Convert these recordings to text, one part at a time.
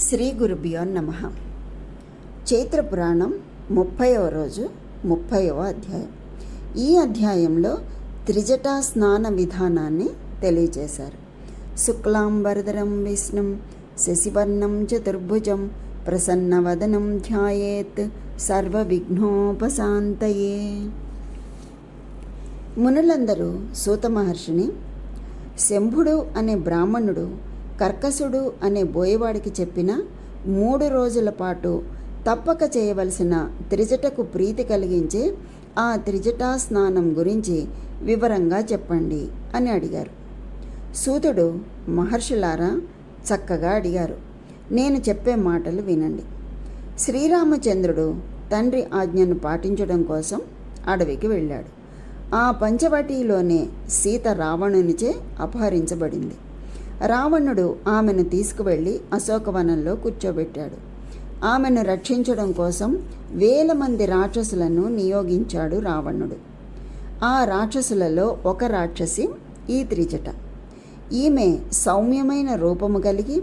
శ్రీ గురుభ్యో నమ. చైత్ర పురాణం ముప్పైవ రోజు ముప్పైవ అధ్యాయం. ఈ అధ్యాయంలో త్రిజటా స్నాన విధానాన్ని తెలియజేశారు. శుక్లాంబరధరం విష్ణుం శశివర్ణం చతుర్భుజం ప్రసన్నవదనం ధ్యాయేత్ సర్వ విఘ్నోపశాంతయే మునులందరూ సూత మహర్షిని శంభుడు అనే బ్రాహ్మణుడు కర్కసుడు అనే బోయవాడికి చెప్పిన మూడు రోజుల పాటు తప్పక చేయవలసిన త్రిజటకు ప్రీతి కలిగించే ఆ త్రిజటా స్నానం గురించి వివరంగా చెప్పండి అని అడిగారు. సూతుడు మహర్షులారా చక్కగా అడిగారు. నేను చెప్పే మాటలు వినండి. శ్రీరామచంద్రుడు తండ్రి ఆజ్ఞను పాటించడం కోసం అడవికి వెళ్ళాడు. ఆ పంచవటిలోనే సీత రావణునిచే అపహరించబడింది. రావణుడు ఆమెను తీసుకువెళ్ళి అశోకవనంలో కూర్చోబెట్టాడు. ఆమెను రక్షించడం కోసం వేల మంది రాక్షసులను నియోగించాడు రావణుడు. ఆ రాక్షసులలో ఒక రాక్షసి ఈ త్రిజట. ఈమె సౌమ్యమైన రూపము కలిగి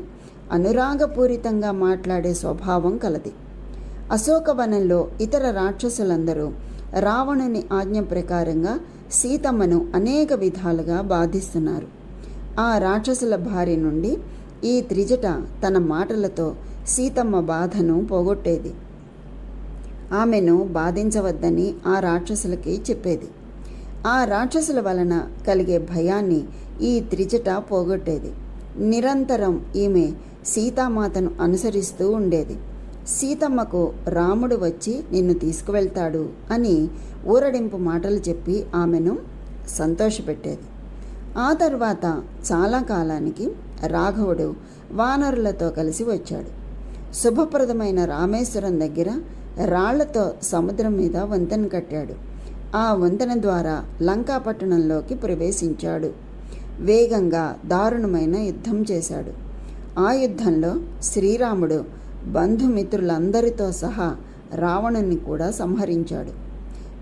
అనురాగపూరితంగా మాట్లాడే స్వభావం కలది. అశోకవనంలో ఇతర రాక్షసులందరూ రావణుని ఆజ్ఞ ప్రకారంగా సీతమ్మను అనేక విధాలుగా బాధిస్తున్నారు. ఆ రాక్షసుల భార్య నుండి ఈ త్రిజట తన మాటలతో సీతమ్మ బాధను పోగొట్టేది. ఆమెను బాధించవద్దని ఆ రాక్షసులకి చెప్పేది. ఆ రాక్షసుల వలన కలిగే భయాన్ని ఈ త్రిజట పోగొట్టేది. నిరంతరం ఈమె సీతామాతను అనుసరిస్తూ ఉండేది. సీతమ్మకు రాముడు వచ్చి నిన్ను తీసుకువెళ్తాడు అని ఊరడింపు మాటలు చెప్పి ఆమెను సంతోషపెట్టేది. ఆ తర్వాత చాలా కాలానికి రాఘవుడు వానరులతో కలిసి వచ్చాడు. శుభప్రదమైన రామేశ్వరం దగ్గర రాళ్ళతో సముద్రం మీద వంతెన కట్టాడు. ఆ వంతెన ద్వారా లంకాపట్టణంలోకి ప్రవేశించాడు. వేగంగా దారుణమైన యుద్ధం చేశాడు. ఆ యుద్ధంలో శ్రీరాముడు బంధుమిత్రులందరితో సహా రావణుని కూడా సంహరించాడు.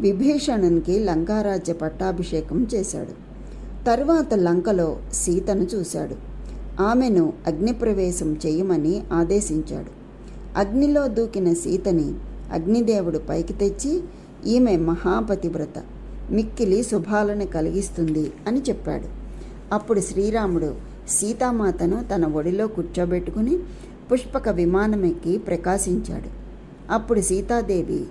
విభీషణునికి లంకారాజ్య పట్టాభిషేకం చేశాడు. తరువాత లంకలో సీతను చూశాడు. ఆమెను అగ్నిప్రవేశం చేయమని ఆదేశించాడు. అగ్నిలో దూకిన సీతని అగ్నిదేవుడు పైకి తెచ్చి ఈమె మహాపతివ్రత. మిక్కిలి శుభాలను కలిగిస్తుంది అని చెప్పాడు. అప్పుడు శ్రీరాముడు సీతామాతను తన ఒడిలో కూర్చోబెట్టుకుని పుష్పక విమానమెక్కి ప్రకాశించాడు. అప్పుడు సీతాదేవి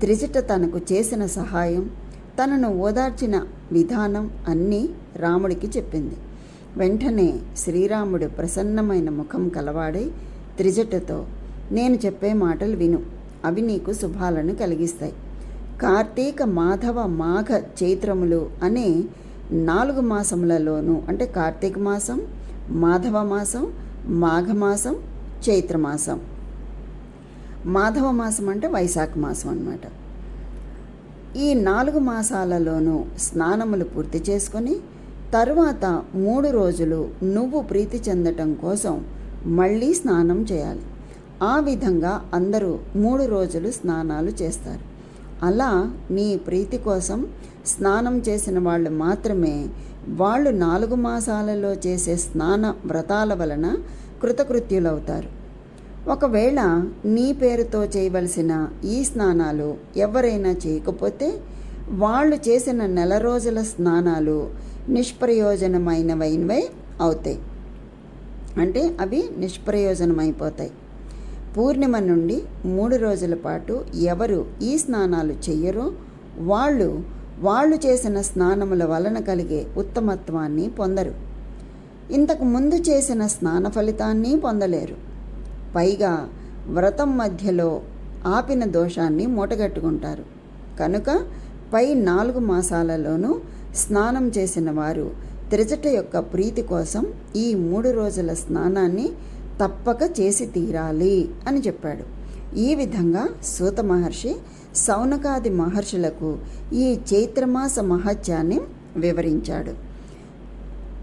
త్రిజట తనకు చేసిన సహాయం తనను ఓదార్చిన విధానం అన్నీ రాముడికి చెప్పింది. వెంటనే శ్రీరాముడు ప్రసన్నమైన ముఖం కలవాడై త్రిజటతో నేను చెప్పే మాటలు విను. అవి నీకు శుభాలను కలిగిస్తాయి. కార్తీక మాధవ మాఘ చైత్రములు అనే నాలుగు మాసములలోనూ అంటే కార్తీక మాసం మాధవ మాసం మాఘమాసం చైత్రమాసం మాధవ మాసం అంటే వైశాఖ మాసం అన్నమాట. ఈ నాలుగు మాసాలలోనూ స్నానములు పూర్తి చేసుకొని తరువాత మూడు రోజులు నువ్వు ప్రీతి చెందటం కోసం మళ్ళీ స్నానం చేయాలి. ఆ విధంగా అందరూ మూడు రోజులు స్నానాలు చేస్తారు. అలా నీ ప్రీతి కోసం స్నానం చేసిన వాళ్ళు మాత్రమే వాళ్ళు నాలుగు మాసాలలో చేసే స్నాన వ్రతాల వలన కృతకృత్యులవుతారు. ఒకవేళ నీ పేరుతో చేయవలసిన ఈ స్నానాలు ఎవరైనా చేయకపోతే వాళ్ళు చేసిన నెల రోజుల స్నానాలు నిష్ప్రయోజనమైనవైనవై అవుతాయి. అంటే అవి నిష్ప్రయోజనమైపోతాయి. పూర్ణిమ నుండి మూడు రోజుల పాటు ఎవరు ఈ స్నానాలు చెయ్యరో వాళ్ళు వాళ్ళు చేసిన స్నానముల వలన కలిగే ఉత్తమత్వాన్ని పొందరు. ఇంతకు ముందు చేసిన స్నాన ఫలితాన్ని పొందలేరు. పైగా వ్రతం మధ్యలో ఆపిన దోషాన్ని మూటగట్టుకుంటారు. కనుక పై నాలుగు మాసాలలోనూ స్నానం చేసిన వారు త్రిజట యొక్క ప్రీతి కోసం ఈ మూడు రోజుల స్నానాన్ని తప్పక చేసి తీరాలి అని చెప్పాడు. ఈ విధంగా సూత మహర్షి సౌనకాది మహర్షులకు ఈ చైత్రమాస మహత్యాన్ని వివరించాడు.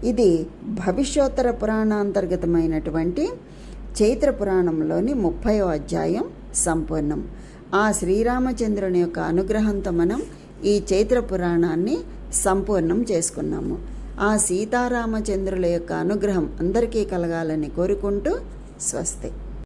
ఇది భవిష్యోత్తర పురాణాంతర్గతమైనటువంటి చైత్ర పురాణంలోని ముప్పై అధ్యాయం సంపూర్ణం. ఆ శ్రీరామచంద్రుని యొక్క అనుగ్రహంతో మనం ఈ చైత్ర పురాణాన్ని సంపూర్ణం చేసుకున్నాము. ఆ సీతారామచంద్రుల యొక్క అనుగ్రహం అందరికీ కలగాలని కోరుకుంటూ స్వస్తి.